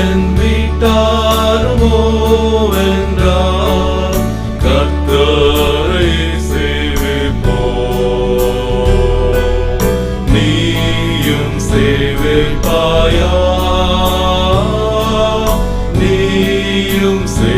என் வீட்டார் ஓவென்றார் கத்தரை சேவிப்போம். நீயும் சேவிப்பாயா? நீயும் சே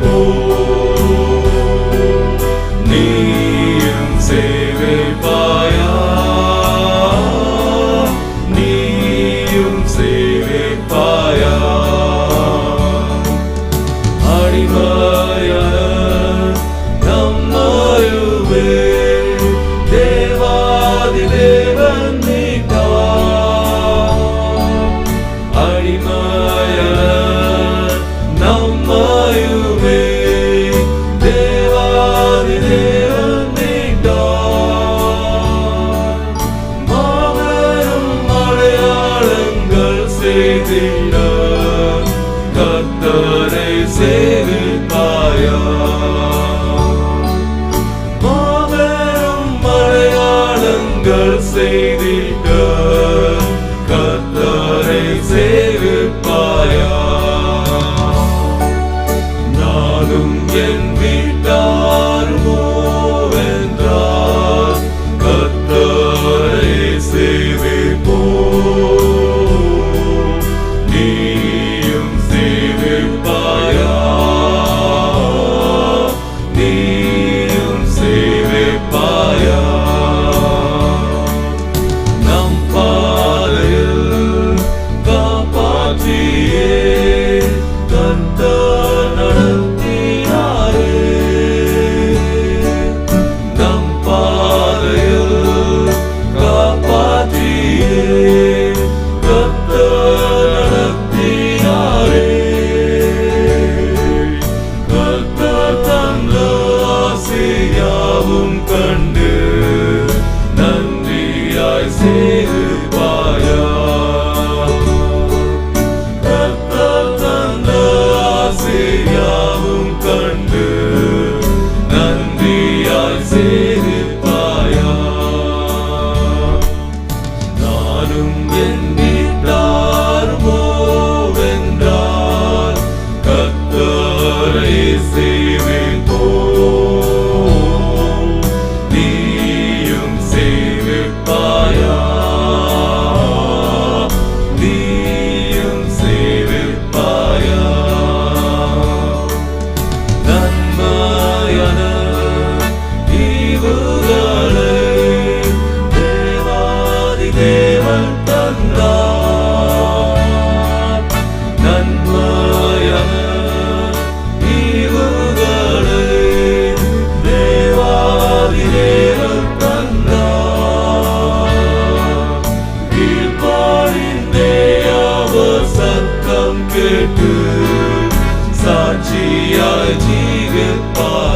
oh. செய்திடா கத்தரை சேவிப்பாயா? மாபெரும் மலையாளங்கள் செய்திட கத்தரை சேவிப்பாயா? நானும் என் வீட்டா Geology goodbye.